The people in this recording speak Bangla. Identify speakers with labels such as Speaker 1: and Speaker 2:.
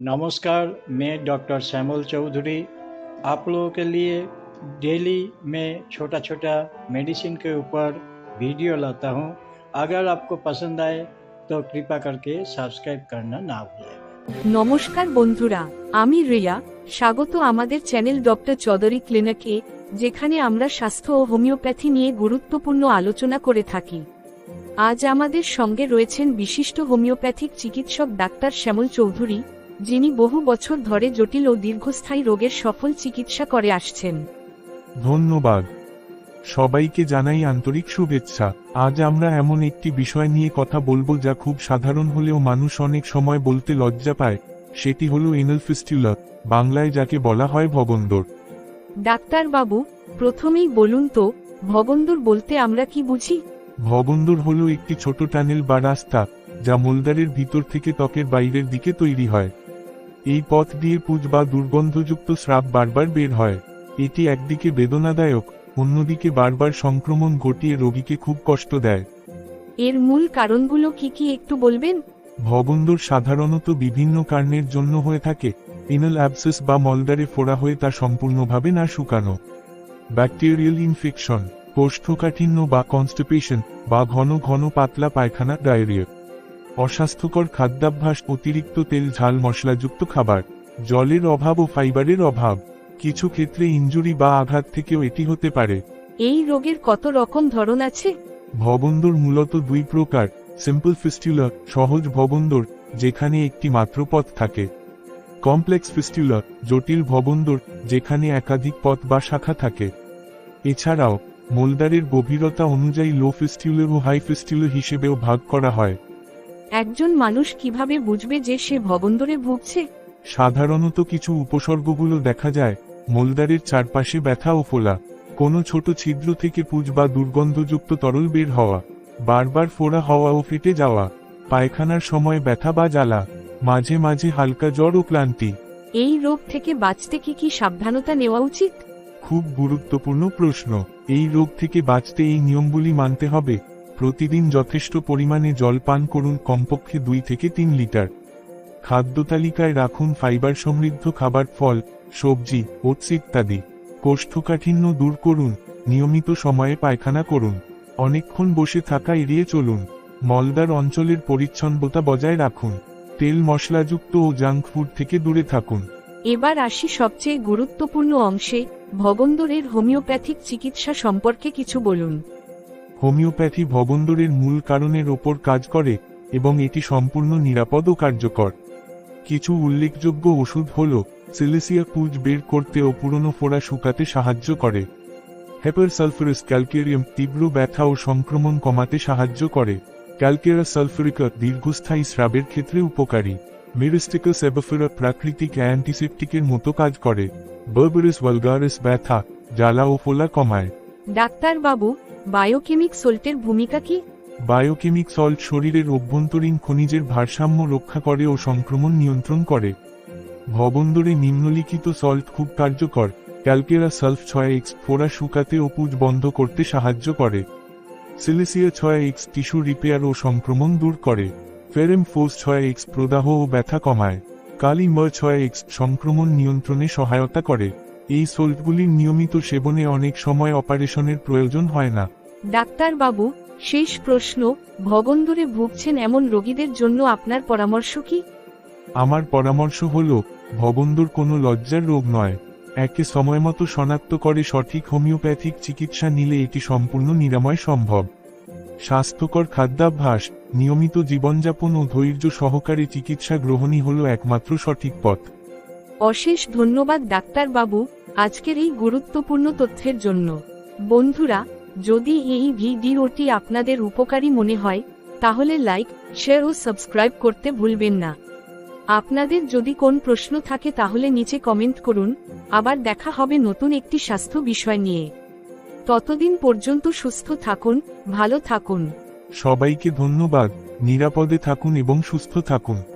Speaker 1: नमस्कार मैं डॉक्टर श्यामल चौधरी आप लोगों के लिए डेली मैं छोटा छोटा मेडिसिन के ऊपर वीडियो लाता हूँ अगर आपको पसंद आए तो कृपा करके सब्सक्राइब करना ना भूलें
Speaker 2: নমস্কার বন্ধুরা আমি রিয়া স্বাগত আমাদের চ্যানেল ডক্টর চৌধুরী ক্লিনিকে যেখানে আমরা স্বাস্থ্য ও হোমিওপ্যাথি নিয়ে গুরুত্বপূর্ণ আলোচনা করে থাকি আজ আমাদের সঙ্গে রয়েছেন বিশিষ্ট হোমিওপ্যাথিক চিকিৎসক ডাক্তার শ্যামল চৌধুরী যিনি বহু বছর ধরে জটিল ও দীর্ঘস্থায়ী রোগের সফল চিকিৎসা করে আসছেন।
Speaker 3: ধন্যবাদ। সবাইকে জানাই আন্তরিক শুভেচ্ছা। আজ আমরা এমন একটি বিষয় নিয়ে কথা বলব যা খুব সাধারণ হলেও মানুষ অনেক সময় বলতে লজ্জা পায়। সেটি হলো এনাল ফিস্টুলা বাংলায় যাকে বলা হয় ভবন্দর
Speaker 2: ডাক্তার বাবু প্রথমেই বলুন তো ভবন্দর বলতে আমরা কি বুঝি?
Speaker 3: ভবন্দর হলো একটি ছোট টানেল বা রাস্তা যা মোলদারের ভিতর থেকে ত্বকের বাইরের দিকে তৈরি হয়। এই পথ দিয়ে পুজ বা দুর্গন্ধযুক্ত স্রাব বারবার বের হয়। এটি একদিকে বেদনাদায়ক অন্যদিকে বারবার সংক্রমণ ঘটিয়ে রোগীকে খুব কষ্ট দেয়।
Speaker 2: এর মূল কারণগুলো কি কি একটু বলবেন?
Speaker 3: ভবন্দর সাধারণত বিভিন্ন কারণের জন্য হয়ে থাকে ইনাল অ্যাবসেস বা মলদারে ফোড়া হয়ে তা সম্পূর্ণভাবে না শুকানো। ব্যাকটেরিয়াল ইনফেকশন কোষ্ঠকাঠিন্য বা কনস্টিপেশন বা ঘন ঘন পাতলা পায়খানা ডায়রিয়া। অস্বাস্থ্যকর খাদ্যাভ্যাস অতিরিক্ত তেল ঝাল মশলাযুক্ত খাবার জলের অভাব ও ফাইবারের অভাব। কিছু ক্ষেত্রে ইনজুরি বা আঘাত থেকেও এটি হতে পারে।
Speaker 2: এই রোগের কত রকম ধরন আছে?
Speaker 3: ভবন্দর মূলত দুই প্রকার সিম্পল ফিস্টুলা সহজ ভবন্দর যেখানে একটি মাত্র পথ থাকে। কমপ্লেক্স ফিস্টুলা জটিল ভবন্দর যেখানে একাধিক পথ বা শাখা থাকে। এছাড়াও মোলদারের গভীরতা অনুযায়ী লো ফিস্টুলা ও হাই ফিস্টুলা হিসেবেও ভাগ করা হয়।
Speaker 2: একজন মানুষ কীভাবে বুঝবে যে সে ভবন্দরে ভুগছে?
Speaker 3: সাধারণত কিছু উপসর্গগুলো দেখা যায় মোলদারের চারপাশে ব্যথা ও ফোলা কোনো ছোট ছিদ্র থেকে পুজ বা দুর্গন্ধযুক্ত তরল বের হওয়া বারবার ফোড়া হওয়া ও ফেটে যাওয়া পায়খানার সময় ব্যথা বা জ্বালা মাঝে মাঝে হালকা জ্বর ও ক্লান্তি।
Speaker 2: এই রোগ থেকে বাঁচতে কি কি সাবধানতা নেওয়া উচিত?
Speaker 3: খুব গুরুত্বপূর্ণ প্রশ্ন এই রোগ থেকে বাঁচতে এই নিয়মগুলি মানতে হবে। প্রতিদিন যথেষ্ট পরিমাণে জল পান করুন কমপক্ষে দুই থেকে তিন লিটার। খাদ্য তালিকায় রাখুন ফাইবার সমৃদ্ধ খাবার ফল, সবজি, ওটস ইত্যাদি। কোষ্ঠকাঠিন্য দূর করুন, নিয়মিত সময়ে পায়খানা করুন। অনেকক্ষণ বসে থাকা এড়িয়ে চলুন। মলদার অঞ্চলের পরিচ্ছন্নতা বজায় রাখুন। তেল মশলাযুক্ত ও জাঙ্ক ফুড থেকে দূরে থাকুন।
Speaker 2: এবার আসি সবচেয়ে গুরুত্বপূর্ণ অংশে ভবন্দরের হোমিওপ্যাথিক চিকিৎসা সম্পর্কে কিছু বলুন।
Speaker 3: হোমিওপ্যাথি ভবন্দরের মূল কারণের ওপর কাজ করে এবং এটি সম্পূর্ণ নিরাপদ ও কার্যকর। কিছু উল্লেখযোগ্য ওষুধ হল সিলেসিয়া পুজ বের করতে ও পুরনো ফোড়া শুকাতে সাহায্য করে। হেপার সালফারাস ক্যালকেরিয়াম তীব্র ব্যথা ও সংক্রমণ কমাতে সাহায্য করে। ক্যালকেরা সালফারিকা দীর্ঘস্থায়ী স্রাবের ক্ষেত্রে উপকারী। মেরিস্টিকাস এবাফেরা প্রাকৃতিক অ্যান্টিসেপটিকের মতো কাজ করে। বার্বারিস ওয়ালগারিস ব্যথা, জ্বালা ও ফোলা কমায়।
Speaker 2: ডাক্তার বাবু বায়োকেমিক সল্টের ভূমিকা কি?
Speaker 3: বায়োকেমিক সল্ট শরীরের অভ্যন্তরীণ খনিজের ভারসাম্য রক্ষা করে ও সংক্রমণ নিয়ন্ত্রণ করে। ভবন্দরে নিম্নলিখিত সল্ট খুব কার্যকর, ক্যালকেরা সালফ ছয় এক্স ফোড়া শুকাতে ও পুজ বন্ধ করতে সাহায্য করে। সিলিসিয়া ছয় এক্স টিস্যু রিপেয়ার ও সংক্রমণ দূর করে। ফেরেম ফোস ছয় এক্স প্রদাহ ও ব্যথা কমায়। কালি ম ছয় এক্স সংক্রমণ নিয়ন্ত্রণে সহায়তা করে। এই সল্টগুলির নিয়মিত সেবনে অনেক সময় অপারেশনের প্রয়োজন হয় না।
Speaker 2: ডাক্তার বাবু শেষ প্রশ্ন ভবন্দরে ভুগছেন এমন রোগীদের জন্য আপনার পরামর্শ কি?
Speaker 3: আমার পরামর্শ হল ভবন্দর কোনো লজ্জার রোগ নয়। একে সময়মতো শনাক্ত করে সঠিক হোমিওপ্যাথিক চিকিৎসা নিলে এটি সম্পূর্ণ নিরাময় সম্ভব। স্বাস্থ্যকর খাদ্যাভ্যাস নিয়মিত জীবনযাপন ও ধৈর্য সহকারে চিকিৎসা গ্রহণই হল একমাত্র সঠিক পথ।
Speaker 2: অশেষ ধন্যবাদ ডাক্তার বাবু আজকের এই গুরুত্বপূর্ণ তথ্যের জন্য। বন্ধুরা, যদি এই ভিডিওটি আপনাদের উপকারী মনে হয়, তাহলে লাইক, শেয়ার ও সাবস্ক্রাইব করতে ভুলবেন না। আপনাদের যদি কোন প্রশ্ন থাকে তাহলে নিচে কমেন্ট করুন। আবার দেখা হবে নতুন একটি স্বাস্থ্য বিষয় নিয়ে। ততদিন পর্যন্ত সুস্থ থাকুন, ভালো থাকুন।
Speaker 3: সবাইকে ধন্যবাদ। নিরাপদে থাকুন এবং সুস্থ থাকুন।